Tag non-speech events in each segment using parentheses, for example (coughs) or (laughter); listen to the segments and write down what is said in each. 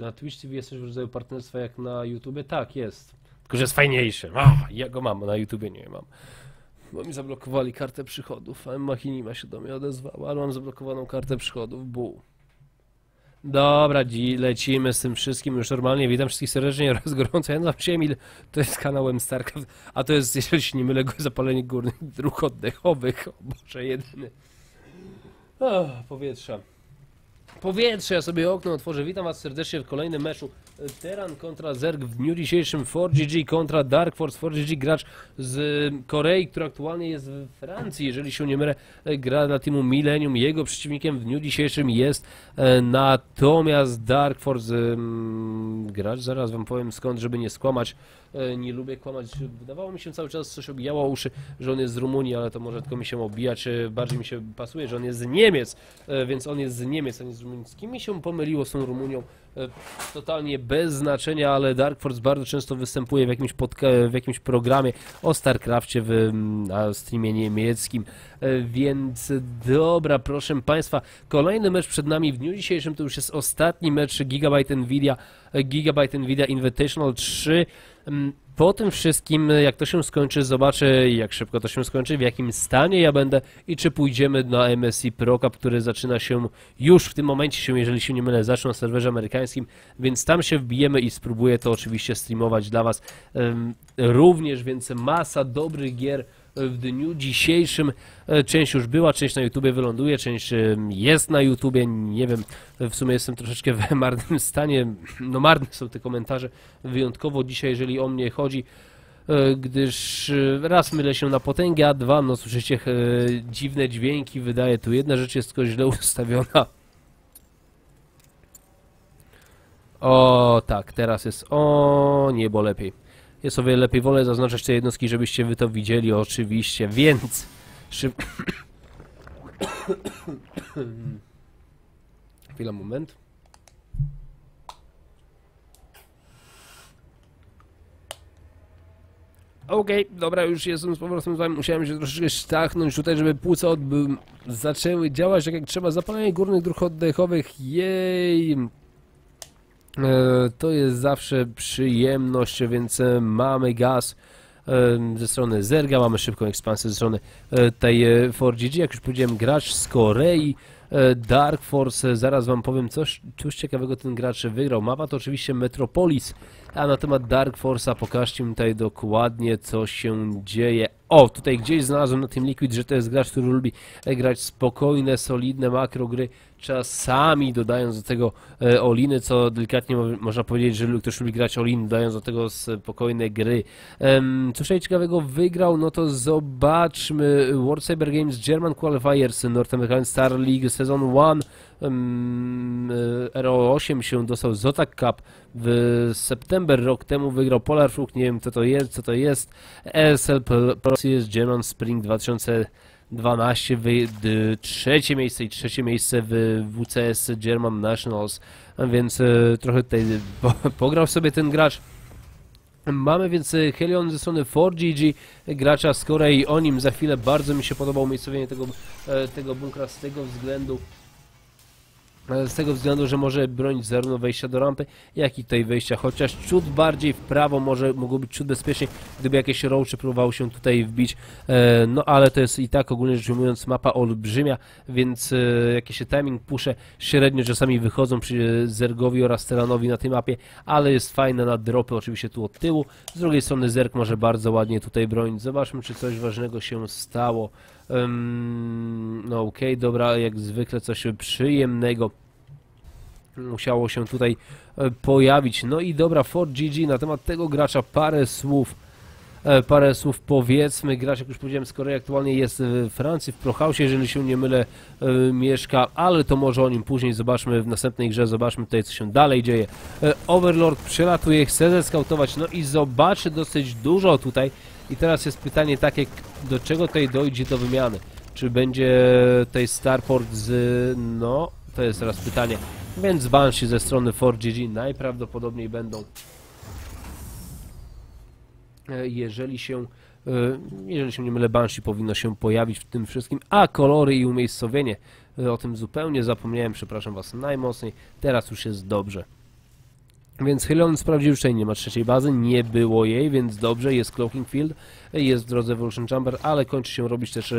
Czy na Twitch TV jest coś w rodzaju partnerstwa jak na YouTubie? Tak, jest. Tylko, że jest fajniejszy. A, ja go mam, na YouTubie nie mam. Bo mi zablokowali kartę przychodów, a Machinima się do mnie odezwała, ale mam zablokowaną kartę przychodów, bu. Dobra, dzi, lecimy z tym wszystkim już normalnie. Witam wszystkich serdecznie (laughs) oraz gorąco. Ja nazywam ile to jest kanałem Starcraft, a to jest, jeżeli się nie mylę, zapalenie górnych dróg oddechowych. O Boże, jedyny. O, powietrza. Powietrze, ja sobie okno otworzę. Witam was serdecznie w kolejnym meczu. Teran kontra Zerg w dniu dzisiejszym 4GG kontra Dark Force. 4GG gracz z Korei, który aktualnie jest w Francji, jeżeli się nie mylę, gra dla teamu Millennium. Jego przeciwnikiem w dniu dzisiejszym jest e, natomiast Dark Force gracz. Zaraz wam powiem skąd, żeby nie skłamać. E, nie lubię kłamać. Wydawało mi się cały czas coś obijało uszy, że on jest z Rumunii, ale to może tylko mi się obijać. E, Bardziej mi się pasuje, że on jest z Niemiec, więc on jest z Niemiec, a nie z Rumunii. Z kim mi się pomyliło z tą Rumunią? E, Totalnie bez znaczenia, ale Dark Force bardzo często występuje w jakimś, w jakimś programie o StarCrafcie w, na streamie niemieckim. E, Więc dobra, proszę Państwa, kolejny mecz przed nami w dniu dzisiejszym to już jest ostatni mecz Gigabyte Nvidia, e, Gigabyte Nvidia Invitational 3. Mm, Po tym wszystkim, jak to się skończy, zobaczę jak szybko to się skończy, w jakim stanie ja będę i czy pójdziemy na MSI Pro Cup, który zaczyna się już w tym momencie się, jeżeli się nie mylę, zacznie na serwerze amerykańskim, więc tam się wbijemy i spróbuję to oczywiście streamować dla Was również, więc masa dobrych gier w dniu dzisiejszym. E, Część już była, część na YouTubie wyląduje, część jest na YouTubie, nie wiem, w sumie jestem troszeczkę w (laughs) marnym stanie, no marne są te komentarze, wyjątkowo dzisiaj, jeżeli o mnie chodzi, e, gdyż e, raz mylę się na potęgę, a dwa, no słyszycie dziwne dźwięki, wydaje tu jedna rzecz jest tylko źle (laughs) ustawiona. O, tak, teraz jest o niebo lepiej. Jest o wiele lepiej. Wolę zaznaczać te jednostki, żebyście wy to widzieli oczywiście, więc... Szyb... (coughs) Chwila, moment. Okej, dobra, już jestem z powrotem z wami. Musiałem się troszeczkę sztachnąć tutaj, żeby płuca odby- zaczęły działać tak jak trzeba. Zapalenie górnych dróg oddechowych, jej! E, To jest zawsze przyjemność, więc e, mamy gaz e, ze strony Zerga, mamy szybką ekspansję ze strony tej e, 4GG. Jak już powiedziałem, gracz z Korei, Dark Force, zaraz wam powiem coś, coś ciekawego ten gracz wygrał. Mapa to oczywiście Metropolis, a na temat Dark Force'a pokażcie mi tutaj dokładnie co się dzieje. O, tutaj gdzieś znalazłem na tym Liquid, że to jest gracz, który lubi e, grać spokojne, solidne makro gry, czasami dodając do tego e, oliny, co delikatnie mo można powiedzieć, że ktoś lubi grać oliny, dodając do tego spokojne gry. Em, co tutaj ciekawego wygrał, no to zobaczmy World Cyber Games German Qualifiers North American Star League Season 1 um, RO8 się dostał Zotac Cup w september rok temu wygrał Polar Frog, nie wiem co to jest, co to jest. ESL Spring 2012 wy, trzecie miejsce i trzecie miejsce w WCS German Nationals, więc e, trochę tutaj (laughs) po, pograł sobie ten gracz. Mamy więc e, Helion ze strony 4GG, gracza z Korei, o nim za chwilę. Bardzo mi się podobało umiejscowienie tego, e, tego bunkra z tego względu, e, z tego względu, że może bronić zarówno wejścia do rampy, jak i tutaj wejścia, chociaż ciut bardziej w prawo może mogło być ciut bezpiecznie, gdyby jakieś roache próbowało się tutaj wbić, e, no ale to jest i tak ogólnie rzecz ujmując mapa olbrzymia, więc e, jakieś timing pusze średnio czasami wychodzą przy Zergowi oraz Teranowi na tej mapie, ale jest fajne na dropy oczywiście tu od tyłu. Z drugiej strony Zerg może bardzo ładnie tutaj bronić. Zobaczmy, czy coś ważnego się stało. No okej, dobra, jak zwykle coś przyjemnego musiało się tutaj e, pojawić. No i dobra, 4GG na temat tego gracza parę słów. E, Parę słów powiedzmy, gracz jak już powiedziałem z Korei aktualnie jest w Francji, w Prohausie, jeżeli się nie mylę, e, mieszka, ale to może o nim później zobaczmy w następnej grze, zobaczmy tutaj co się dalej dzieje. Overlord przelatuje, chce zeskautować, no i zobaczy dosyć dużo tutaj i teraz jest pytanie takie, do czego tutaj dojdzie do wymiany? Czy będzie tutaj Starport z... no, to jest teraz pytanie. Więc Banshee ze strony 4GG najprawdopodobniej będą E, jeżeli się e, jeżeli się nie mylę, Banshee powinno się pojawić w tym wszystkim, a kolory i umiejscowienie, e, o tym zupełnie zapomniałem, przepraszam Was najmocniej, teraz już jest dobrze. Więc Hylion sprawdził, że nie ma trzeciej bazy, nie było jej, więc dobrze, jest Cloaking Field, jest w drodze Evolution Chamber, ale kończy się robić też e,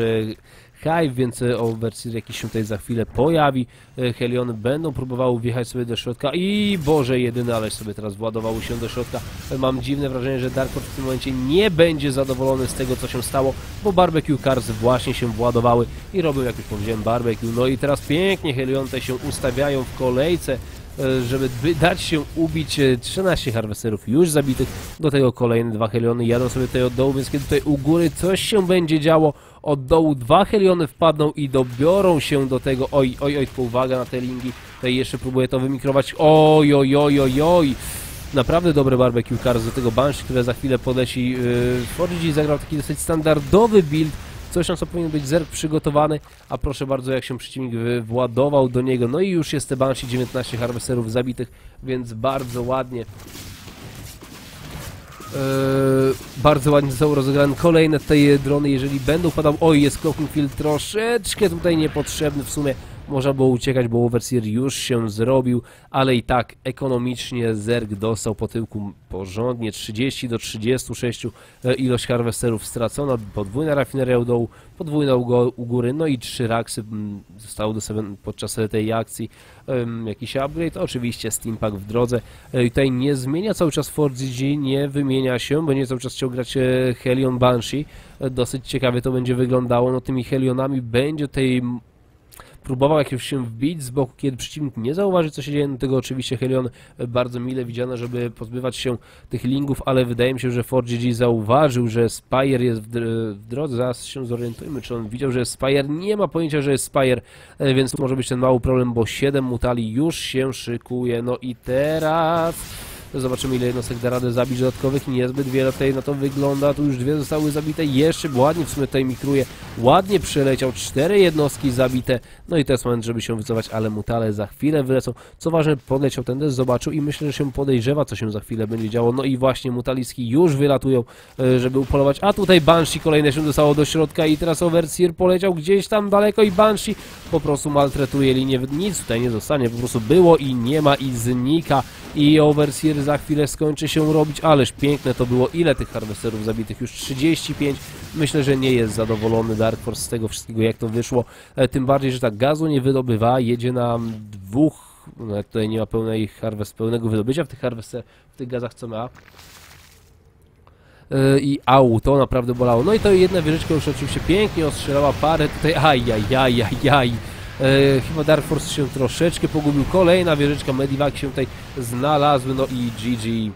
Hive, więc e, Overseer jakiś się tutaj za chwilę pojawi. E, Heliony będą próbowały wjechać sobie do środka i Boże, jedyny ale sobie teraz władowały się do środka. Mam dziwne wrażenie, że Darkhold w tym momencie nie będzie zadowolony z tego, co się stało, bo Barbecue Cars właśnie się władowały i robią, jak już powiedziałem, barbecue. No i teraz pięknie Heliony się ustawiają w kolejce żeby by dać się ubić e, 13 harwesterów już zabitych, do tego kolejne dwa heliony jadą sobie tutaj od dołu, więc kiedy tutaj u góry coś się będzie działo, od dołu dwa heliony wpadną i dobiorą się do tego, oj, oj, oj, tylko uwaga na te linki, tutaj jeszcze próbuję to wymikrować, oj, oj, oj, oj, oj, naprawdę dobre barbecue cars do tego Banshee, które za chwilę podleci, yy, Forgy zagrał taki dosyć standardowy build, Coś na co powinien być zerk przygotowany, a proszę bardzo jak się przeciwnik władował do niego. No i już jest te Banshee, 19 harvesterów zabitych, więc bardzo ładnie. Eee, bardzo ładnie został rozegrany kolejne tutaj drony, jeżeli będą padały. Oj, jest Cloaking Field troszeczkę tutaj niepotrzebny w sumie. Można było uciekać, bo Overseer już się zrobił, ale i tak ekonomicznie Zerg dostał po tyłku porządnie 30 do 36 e, ilość harwesterów stracona, podwójna rafineria u dołu, podwójna u, góry, no i trzy raksy mm, zostały dostawione podczas tej akcji. Jakiś upgrade, oczywiście Steampack w drodze. E, tutaj nie zmienia cały czas Forge G, nie wymienia się, będzie cały czas chciał grać e, Helion Banshee. Dosyć ciekawie to będzie wyglądało, no tymi Helionami będzie tej próbował jakieś się wbić z boku, kiedy przeciwnik nie zauważy, co się dzieje. No tego oczywiście Helion bardzo mile widziano, żeby pozbywać się tych lingów, ale wydaje mi się, że Forge G zauważył, że Spire jest w drodze. Zaraz się zorientujmy, czy on widział, że jest Spire. Nie ma pojęcia, że jest Spire, e, więc tu może być ten mały problem, bo 7 mutali już się szykuje. No i teraz... Zobaczymy ile jednostek da radę zabić dodatkowych, niezbyt wiele tutaj na to wygląda, tu już dwie zostały zabite, jeszcze ładnie w sumie tutaj mikruje, ładnie przeleciał, cztery jednostki zabite, no i jest moment, żeby się wycofać, ale mutale za chwilę wylecą, co ważne, podleciał des, zobaczył i myślę, że się podejrzewa, co się za chwilę będzie działo, no i właśnie mutaliski już wylatują, e, żeby upolować, a tutaj Banshee kolejne się dostało do środka i teraz Overseer poleciał gdzieś tam daleko i Banshee po prostu maltretuje linię, nic tutaj nie zostanie, po prostu było i nie ma i znika. I Overseer za chwilę skończy się robić, ależ piękne to było, ile tych harwesterów zabitych, już 35, myślę, że nie jest zadowolony Dark Force z tego wszystkiego, jak to wyszło, e, tym bardziej, że tak gazu nie wydobywa, jedzie na dwóch, no tutaj nie ma pełnej harvest, pełnego wydobycia w tych harvester, w tych gazach, co ma, E, i au, to naprawdę bolało. No i to jedna wieżyczka już oczywiście pięknie ostrzelała parę tutaj, ajajajajaj. E, chyba Dark Force się troszeczkę pogubił. Kolejna wieżyczka Medivac się tutaj znalazły, no i GG.